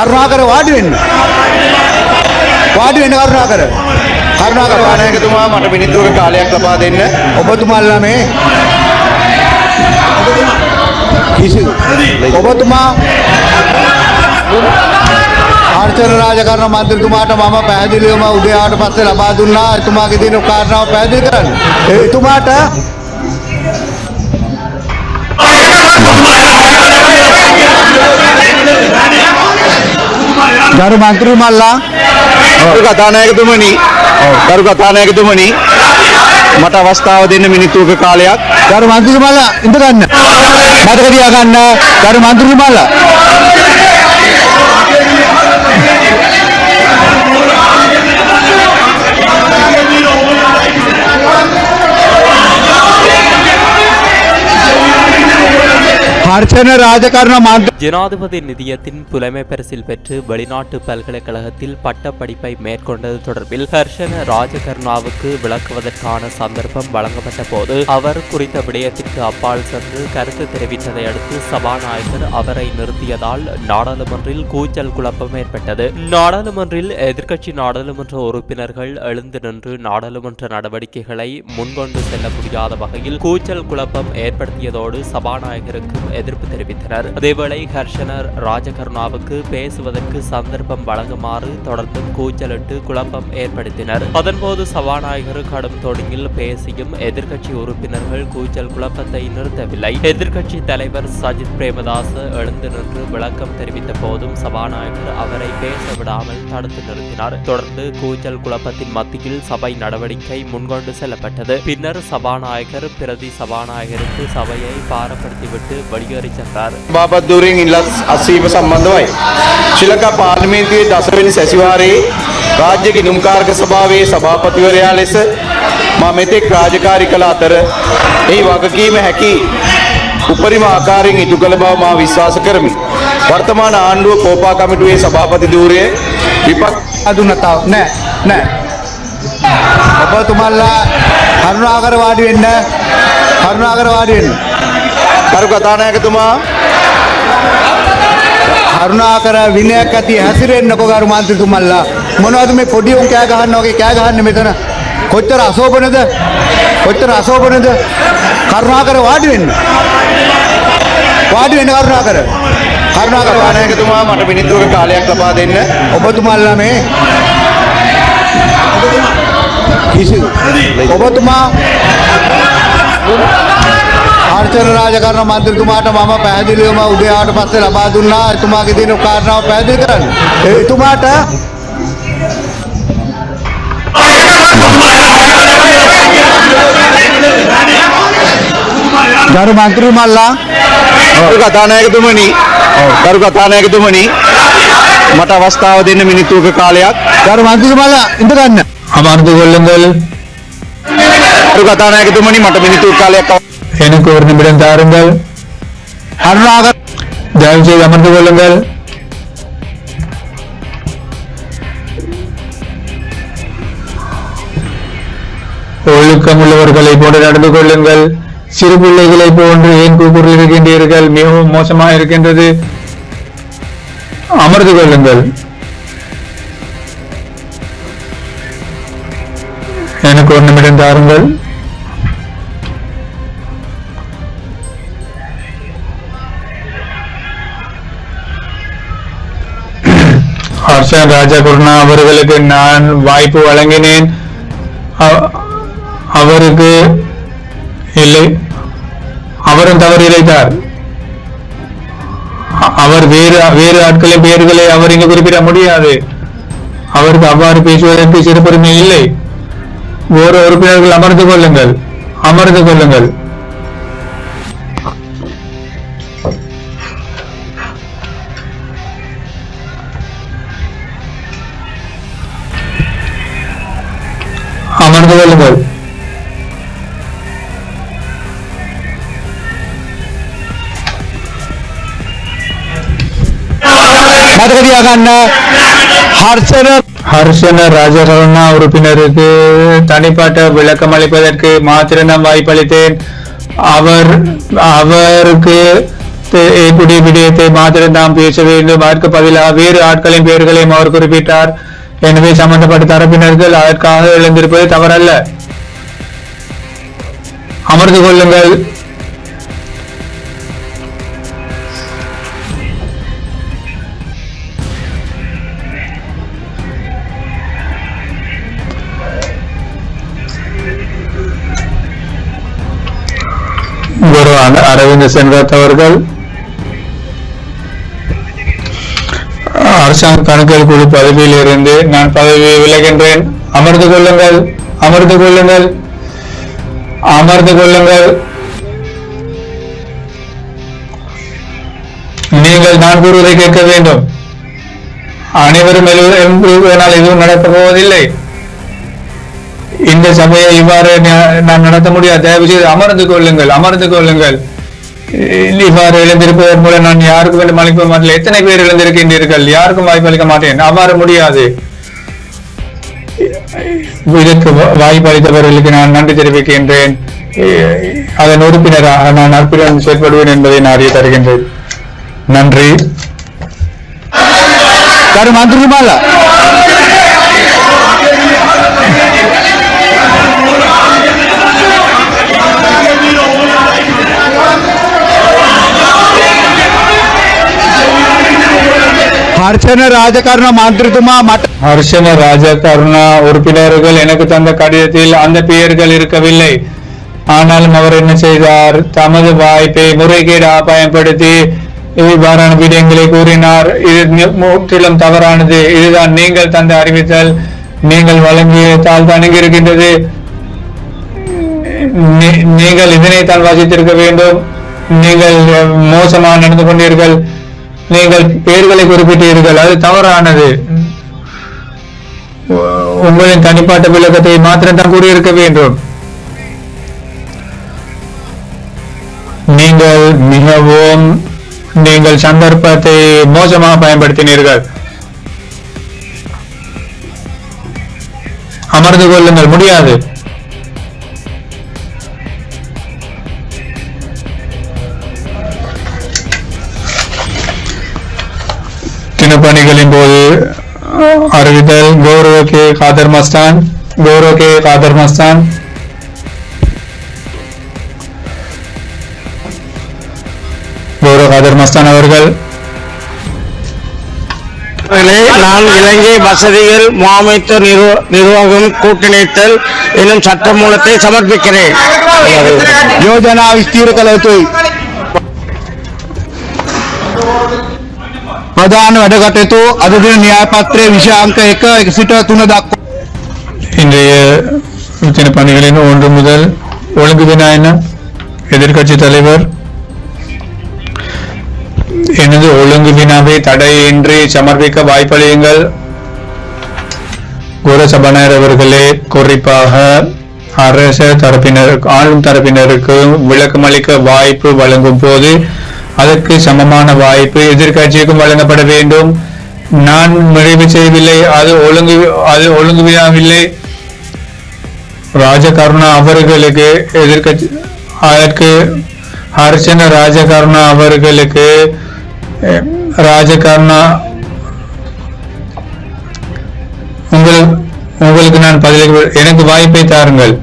කරුණාකර වාඩි වෙන්න. වාඩි වෙන්න කරුණාකර. කරුණාකර. නායකතුමා මට මිනිත්තුවක කාලයක් ලබා දෙන්න. ඔබතුමාලා මේ කිසි ඔබතුමා ආර්චන රාජකරණ මන්ත්‍රීතුමාට මම පැහැදිලිවම උදේ ආවට පස්සේ ලබා දුන්නා එතුමාගේ දින කාරණාව පැහැදිලි කරන්න. එතුමාට ගරු මන්ත්‍රී මල්ලා ගරු කතානායකතුමනි. ගරු කතානායකතුමනි. මට අවස්ථාව දෙන්න මිනිත්තුක කාලයක්. ගරු මන්ත්‍රී මල්ලා ඉඳ ගන්න මතක තියා ගන්න ගරු මන්ත්‍රී මල්ලා அர்ச்சன மந்திரி ஜனாதிபதி நிதியத்தின் புலமை பரிசில் பெற்று வெளிநாட்டு பல்கலைக்கழகத்தில் பட்டப்படிப்பை மேற்கொண்டது தொடர்பில் ஹர்ஷன ராஜகர்ணாவுக்கு விளக்குவதற்கான சந்தர்ப்பம் வழங்கப்பட்ட போது அவர் குறித்த விடயத்திற்கு அப்பால் சென்று கருத்து தெரிவித்ததை அடுத்து சபாநாயகர் அவரை நிறுத்தியதால் நாடாளுமன்றில் கூச்சல் குழப்பம் ஏற்பட்டது. நாடாளுமன்றில் எதிர்க்கட்சி நாடாளுமன்ற உறுப்பினர்கள் எழுந்து நின்று நாடாளுமன்ற நடவடிக்கைகளை முன்கொண்டு செல்ல முடியாத வகையில் கூச்சல் குழப்பம் ஏற்படுத்தியதோடு சபாநாயகருக்கும் எதிர்ப்பு தெரிவித்தனர். அதேவேளை ஹர்ஷனர் ராஜகருணாவுக்கு பேசுவதற்கு சந்தர்ப்பம் வழங்குமாறு தொடர்ந்து கூச்சலிட்டு குழப்பம் ஏற்படுத்தினர். அதன்போது சபாநாயகர் கடும் தொடியில் பேசியும் எதிர்க்கட்சி உறுப்பினர்கள் கூச்சல் குழப்பத்தை நிறுத்தவில்லை. எதிர்க்கட்சி தலைவர் சஜித் பிரேமதாச எழுந்து நின்று விளக்கம் தெரிவித்த போதும் சபாநாயகர் அவரை பேச விடாமல் தடுத்து நிறுத்தினார். தொடர்ந்து கூச்சல் குழப்பத்தின் மத்தியில் சபை நடவடிக்கை முன்கொண்டு செல்லப்பட்டது. பின்னர் சபாநாயகர் பிரதி சபாநாயகருக்கு சபையை பாரப்படுத்திவிட்டு வெளியேறி නිගවරිච්ච කාර බාපත්දූරෙන් ඉල්ලස් අසීම සම්බන්ධවයි. ශ්‍රී ලංකා පාර්ලිමේන්තුවේ දසවැනි සැසිවාරයේ රාජ්‍ය ගිණුම්කාරක සභාවේ සභාපතිවරයා ලෙස මා මෙතෙක් රාජකාරී කළ අතර එහි වගකීම හැකි උපරිම ආකාරයෙන් ඉටු කළ බව මා විශ්වාස කරමි. වර්තමාන ආණ්ඩුව කෝපා කමිටුවේ සභාපති ධූරයේ විපක් අදුනතාව නෑ නෑ. ඔබතුමල්ලා කරුණාකර වාඩි වෙන්න කරුණාකර වාඩි වෙන්න. කරු කතානායකතුමා කරුණාකර විනයක් ඇති හැසිරෙන්නකො ගරු මන්ත්‍රීතුමල්ලා. මොනවද මේ පොඩි උන් කෑ ගහන්න වගේ? කෑ ගහන්නේ මෙතන. කොච්චර අසෝබනද කොච්චර අසෝබනද කරුණාකර වාඩි වෙන්න. වාඩි වෙන්න කරුණාකර. කරුණාකර වාඩි වෙන්න. කතානායකතුමා මට මිනිත්තුවක කාලයක් ලබා දෙන්න. ඔබතුමල්ලා මේ කිසි ඔබතුමා ආර්ථික රාජකාරණ මන්ත්‍රීතුමාට මම පැහැදිලිවම උදේ ආවට පස්සේ ලබා දුන්නා. එතුමාගේ දින කාරණාව පැහැදිලි කරන්න. එතුමාට ගරු මන්ත්‍රීතුමල්ලා ගරු කතානායකතුමනි. ගරු කතානායකතුමනි. මට අවස්ථාව දෙන්න මිනිත්තුක කාලයක්. ගරු මන්ත්‍රීතුමල්ලා ඉඳ ගන්න. අමාරුද ගොල්ලන් ගොල්ලන් ගරු කතානායකතුමනි මට මිනිත්තුක කාලයක් எனக்கு ஒரு நிமிடம் தாருங்கள். தயவு செய்து அமர்ந்து கொள்ளுங்கள். ஒழுக்கம் உள்ளவர்களை போல நடந்து கொள்ளுங்கள். சிறு பிள்ளைகளை போன்று ஏன் கூக்குரல் இருக்கின்றீர்கள்? மிகவும் மோசமாக இருக்கின்றது. அமர்ந்து கொள்ளுங்கள். எனக்கு ஒரு நிமிடம் தாருங்கள். ராஜா ராஜகுருணா அவர்களுக்கு நான் வாய்ப்பு வழங்கினேன். அவருக்கு இல்லை. அவரும் தவறு இழைத்தார். அவர் வேறு வேறு ஆட்களின் பெயர்களை அவர் இங்கு குறிப்பிட முடியாது. அவருக்கு அவ்வாறு பேசுவதற்கு சிறுபெருமை இல்லை. ஓர் உறுப்பினர்கள் அமர்ந்து கொள்ளுங்கள். அமர்ந்து கொள்ளுங்கள். புகழுங்கள் ஹர்ஷன ராஜகருணா உறுப்பினருக்கு தனிப்பட்ட விளக்கம் அளிப்பதற்கு மாத்திரம் நான் வாய்ப்பளித்தேன். அவர் அவருக்கு ஏற்புடைய விடயத்தை மாத்திரம் நாம் பேச வேண்டும். அதற்கு பதிலாக வேறு ஆட்களின் பெயர்களையும் அவர் குறிப்பிட்டார். எனவே சம்பந்தப்பட்ட தரப்பினர்கள் அதற்காக எழுந்திருப்பது தவறல்ல. அமர்ந்து கொள்ளுங்கள். குரு அரவிந்த் சென்வத் அவர்கள் அரசாங்க கணக்கியல் குழு பதவியில் இருந்து நான் பதவியை விலகின்றேன். அமர்ந்து கொள்ளுங்கள். அமர்ந்து கொள்ளுங்கள். அமர்ந்து கொள்ளுங்கள். நீங்கள் நான் கூறுவதை கேட்க வேண்டும். அனைவரும் எழுவதனால் எதுவும் நடக்கப் போவதில்லை. இந்த சபையை இவ்வாறு நான் நடத்த முடியாது. தயவு செய்து அமர்ந்து கொள்ளுங்கள். அமர்ந்து கொள்ளுங்கள். இவ்வாறு எழுந்திருப்பதன் மூலம் நான் யாருக்கு வேண்டும் அளிக்க மாட்டேன் எத்தனை பேர் எழுந்திருக்கின்றீர்கள்? யாருக்கும் வாய்ப்பு அளிக்க மாட்டேன். அவ்வாறு முடியாது. இதற்கு வாய்ப்பு அளித்தவர்களுக்கு நான் நன்றி தெரிவிக்கின்றேன். அதன் உறுப்பினராக நான் அற்புதம் செயற்படுவேன் என்பதை நான் அறிய தருகின்றேன். நன்றி. கரு மந்திரிமாலா ಅರ್ಚನ ರಾಜಕಾರಣ மாற்றுமா அர்ச்சன ராஜகருணா உறுப்பினர்கள் எனக்கு தந்த கடிதத்தில் அந்த பெயர்கள் இருக்கவில்லை ஆனாலும் அவர் என்ன செய்தார். தமது வாய்ப்பை முறைகேடாக பயன்படுத்தி இவ்வாறான விடயங்களை கூறினார் இது முற்றிலும் தவறானது இதுதான் நீங்கள் தந்த அறிவித்தல். நீங்கள் வழங்கிய தாள் தான் இங்கு இருக்கின்றது நீங்கள் இதனைத்தான் வாசித்திருக்க வேண்டும். நீங்கள் மோசமாக நடந்து கொண்டீர்கள். நீங்கள் பெயர்களை குறிப்பிட்டீர்கள் அது தவறானது. உங்களின் தனிப்பட்ட விளக்கத்தை மாத்திரம் தான் கூறியிருக்க வேண்டும். நீங்கள் மிகவும் நீங்கள் சந்தர்ப்பத்தை மோசமாக பயன்படுத்தினீர்கள். அமர்ந்து கொள்ளுங்கள் முடியாது. பணிகளின் போது அறிவித்தல் கௌரவ கே. காதர் மஸ்தான் கௌரவ கே. காதர் மஸ்தான். கௌரவ காதர் மஸ்தான் அவர்கள். நான் இலங்கை வசதிகள் முகாமைத்துவ நிர்வாகம் கூட்டிணைத்தல் என்னும் சட்ட மூலத்தை சமர்ப்பிக்கிறேன். யோஜனா விஸ்தீர கலத்தை ප්‍රධාන වැඩ කටයුතු අද දින න්‍යාය පත්‍රයේ විෂයාංක 1 සිට 3 දක්වා இன்றைய தினப்பணிகளின் ஒன்று முதல் ஒழுங்கு விநாயன எதிர்க்கட்சி தலைவர் எனது ஒழுங்கு வினாவை தடையின்றி சமர்ப்பிக்க வாய்ப்பளியுங்கள் குரு சபாநாயகர் அவர்களே குறிப்பாக அரச தரப்பினர் ஆளும் தரப்பினருக்கு விளக்கம் அளிக்க வாய்ப்பு வழங்கும் போது அதற்கு சமமான வாய்ப்பு எதிர்க்கட்சிக்கும் வழங்கப்பட வேண்டும். நான் நிறைவு செய்யவில்லை அது ஒழுங்கு அது ஒழுங்கு விழாவில்லை ராஜகருணா அவர்களுக்கு எதிர்கட்சி அதற்கு அர்ச்சன ராஜகருணா அவர்களுக்கு ராஜகருணா உங்களுக்கு உங்களுக்கு நான் பதில் எனக்கு வாய்ப்பை தாருங்கள்.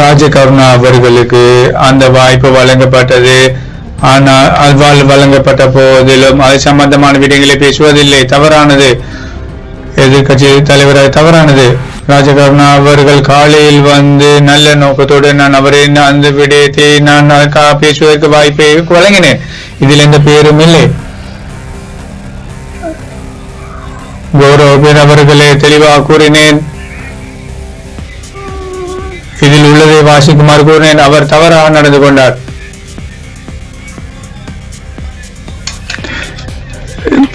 ராஜகருணா அவர்களுக்கு அந்த வாய்ப்பு வழங்கப்பட்டது. ஆனால் அல்வால் வழங்கப்பட்ட போதிலும் அது சம்பந்தமான விடயங்களை பேசுவதில்லை. தவறானது. எதிர்கட்சி தலைவராக தவறானது. ராஜகருணா அவர்கள் காலையில் வந்து நல்ல நோக்கத்தோடு நான் அவரின் அந்த விடயத்தை நான் பேசுவதற்கு வாய்ப்பை வழங்கினேன். இதில் எந்த பேரும் இல்லை. கௌரவ அவர்களே தெளிவாக கூறினேன். இதில் உள்ளதை வாசிக்குமாறு கூறினேன். அவர் தவறாக நடந்து கொண்டார்.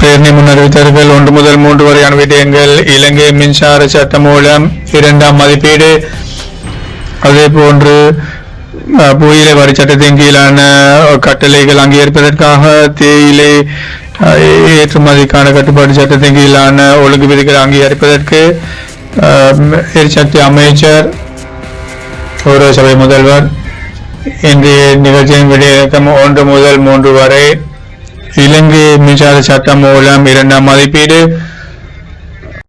பேரணி முன்னறிவித்தார்கள் ஒன்று முதல் மூன்று வரையான விடயங்கள். இலங்கை மின்சார சட்டம் மூலம் இரண்டாம் மதிப்பீடு. அதே போன்று புயிலை வரி சட்டத்தின் கீழான கட்டளைகள் அங்கீகரிப்பதற்காக தேயிலை ஏற்றுமதிக்கான கட்டுப்பாடு சட்டத்தின் கீழான ஒழுங்கு விதிகள் அங்கீகரிப்பதற்கு எரிசக்தி அமைச்சர் கௌரவ சபை முதல்வர் இன்றைய நிகழ்ச்சியின் விடையிறக்கம் ஒன்று முதல் மூன்று வரை இலங்கை மின்சார சட்டம் மூலம் இரண்டாம் மதிப்பீடு